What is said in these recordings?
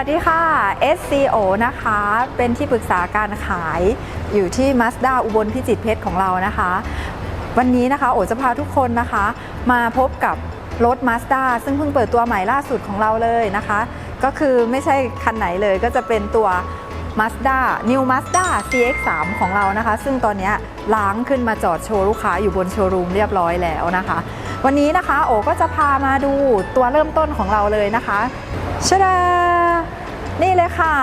ัสดีค่ะ SCO นะคะ เป็นที่ปรึกษาการขายอยู่ที่ Mazda อุบลพิจิตรเพชรของเรานะคะ วันนี้นะคะโอจะพาทุกคนนะคะ มาพบกับรถ Mazda ซึ่งเพิ่งเปิดตัวใหม่ล่าสุดของเราเลยนะคะ ก็คือไม่ใช่คันไหนเลยก็จะเป็นตัว Mazda New Mazda CX-3 ของเรานะคะ ซึ่งตอนนี้ล้างขึ้นมาจอดโชว์ลูกค้าอยู่บนโชว์รูมเรียบร้อยแล้วนะคะ วันนี้นะคะโอก็จะพามาดูตัวเริ่มต้นของเราเลยนะคะชะดา นี่เลยค่ะ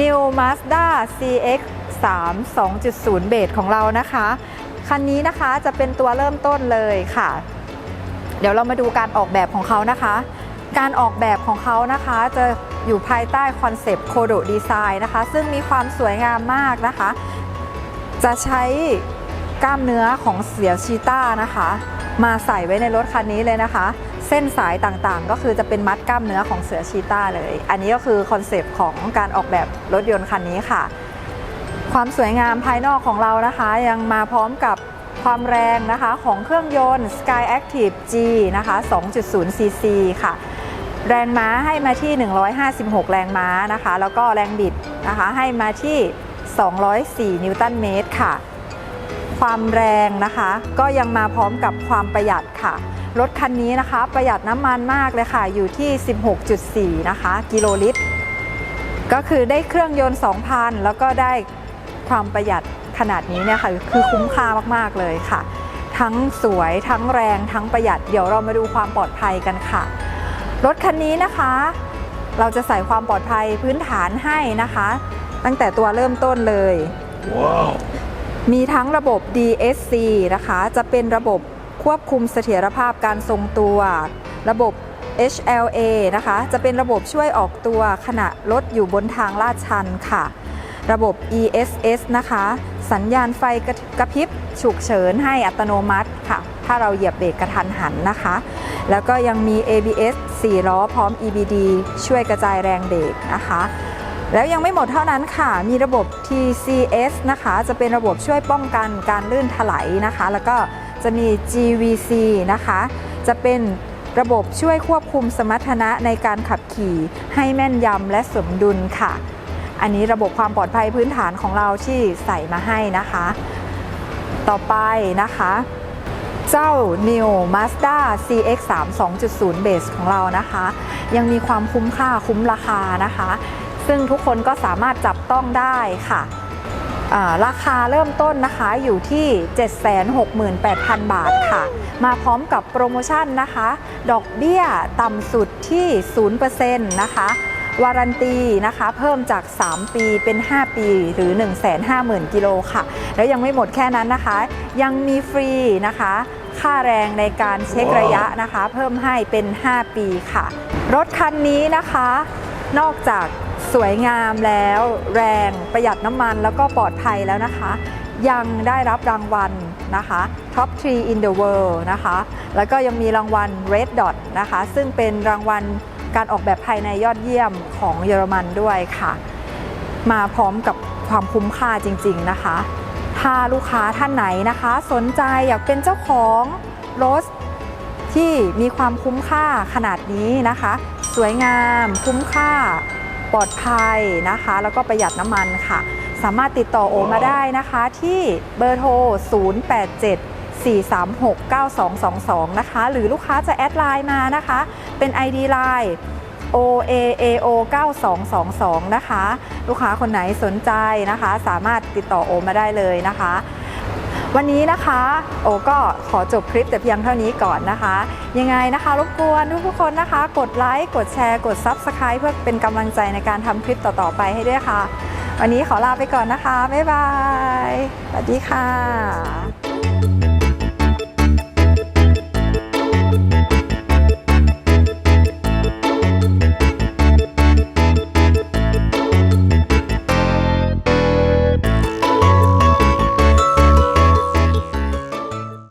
New Mazda CX-3 2.0เบสของเรานะคะ คันนี้นะคะจะเป็นตัวเริ่มต้นเลยค่ะ เดี๋ยวเรามาดูการออกแบบของเขานะคะ การออกแบบของเขานะคะจะอยู่ภายใต้คอนเซปต์โคโดดีไซน์นะคะ ซึ่งมีความสวยงามมากนะคะ จะใช้ กล้ามเนื้อของเสือชีต้านะคะ มาใส่ไว้ในรถคันนี้เลยนะคะ เส้นสายต่างๆ ก็คือจะเป็นมัดกล้ามเนื้อของเสือชีต้าเลย อันนี้ก็คือคอนเซปต์ของการออกแบบรถยนต์คันนี้ค่ะ ความสวยงามภายนอกของเรานะคะ ยังมาพร้อมกับความแรงนะคะของเครื่องยนต์ Sky Active G นะคะ 2.0 cc ค่ะ แรงม้าให้มาที่ 156 แรงม้านะคะ แล้วก็แรงบิดนะคะให้มาที่ 204 นิวตันเมตรค่ะ ความแรงนะคะ ก็ยังมาพร้อมกับความประหยัดค่ะ รถคันนี้นะคะ ประหยัดน้ำมันมากเลยค่ะ อยู่ที่ 16.4 นะคะ กิโลลิตร ก็คือได้เครื่องยนต์ 2,000 แล้วก็ได้ความประหยัดขนาดนี้เนี่ยค่ะคือคุ้มค่ามาก ๆ เลยค่ะ ทั้งสวยทั้งแรงทั้งประหยัดเดี๋ยวเรามาดูความปลอดภัยกันค่ะ รถคันนี้นะคะ เราจะใส่ความปลอดภัยพื้นฐานให้นะคะ ตั้งแต่ตัวเริ่มต้นเลย มีทั้งระบบ DSC นะคะ จะเป็นระบบควบคุมเสถียรภาพการทรงตัว ระบบ HLA นะคะ จะเป็นระบบช่วยออกตัวขณะรถอยู่บนทางลาดชันค่ะ ระบบ ESS นะคะ สัญญาณไฟกระพริบฉุกเฉินให้อัตโนมัติค่ะ ถ้าเราเหยียบเบรกกระทันหันนะคะ แล้วก็ยังมี ABS 4 ล้อพร้อม EBD ช่วยกระจายแรงเบรกนะคะ แล้วยังไม่หมดเท่านั้นค่ะ มีระบบ TCS นะคะ จะเป็นระบบช่วยป้องกันการลื่นถลายนะคะ แล้วก็จะมี GVC นะคะ จะเป็นระบบช่วยควบคุมสมรรถนะในการขับขี่ ให้แม่นยำและสมดุลค่ะ อันนี้ระบบความปลอดภัยพื้นฐานของเราที่ใส่มาให้นะคะ ต่อไปนะคะ เจ้า New Mazda CX-3 2.0 Base ของเรานะคะ ยังมีความคุ้มค่าคุ้มราคานะคะ ซึ่งทุกคนก็สามารถจับต้องได้ค่ะราคาเริ่มต้นนะคะอยู่ที่ 768,000 บาทค่ะ มาพร้อมกับโปรโมชั่นนะคะ ดอกเบี้ยต่ำสุดที่ 0%นะคะ วารันตีนะคะ เพิ่มจาก 3 ปีเป็น 5 ปีหรือ 150,000 กิโลค่ะ แล้วยังไม่หมดแค่นั้นนะคะ ยังมีฟรีนะคะ ค่าแรงในการเช็คระยะนะคะ เพิ่มให้เป็น 5 ปีค่ะ รถคันนี้นะคะ นอกจาก สวยงามแล้ว แรงประหยัดน้ำมันแล้วก็ปลอดภัยแล้วนะคะ ยังได้รับรางวัลนะคะ Top 3 in the world นะคะ แล้วก็ยังมีรางวัล Red Dot นะคะ ซึ่งเป็นรางวัลการออกแบบภายในยอดเยี่ยมของเยอรมันด้วยค่ะ มาพร้อมกับความคุ้มค่าจริง ๆนะคะ ถ้าลูกค้าท่านไหนนะคะ สนใจอยากเป็นเจ้าของรถที่มีความคุ้มค่าขนาดนี้นะคะ สวยงามคุ้มค่า ปลอดภัยนะคะ แล้วก็ประหยัดน้ำมันค่ะ สามารถติดต่อโอมาได้นะคะที่เบอร์โทร 087 436 9222 นะคะ หรือลูกค้าจะแอดไลน์มานะคะ เป็น ID Line OAAO 9222 นะคะ ลูกค้าคนไหนสนใจนะคะ สามารถติดต่อโอมาได้เลยนะคะ วันนี้นะคะ โอก็ขอจบคลิปแต่เพียงเท่านี้ก่อนนะคะ ยังไงนะคะรบกวนทุกๆคนนะคะ กดไลค์กดแชร์กด Subscribe เพื่อเป็นกำลังใจในการทำคลิปต่อๆไปให้ด้วยค่ะ วันนี้ขอลาไปก่อนนะคะ บ๊ายบายสวัสดีค่ะ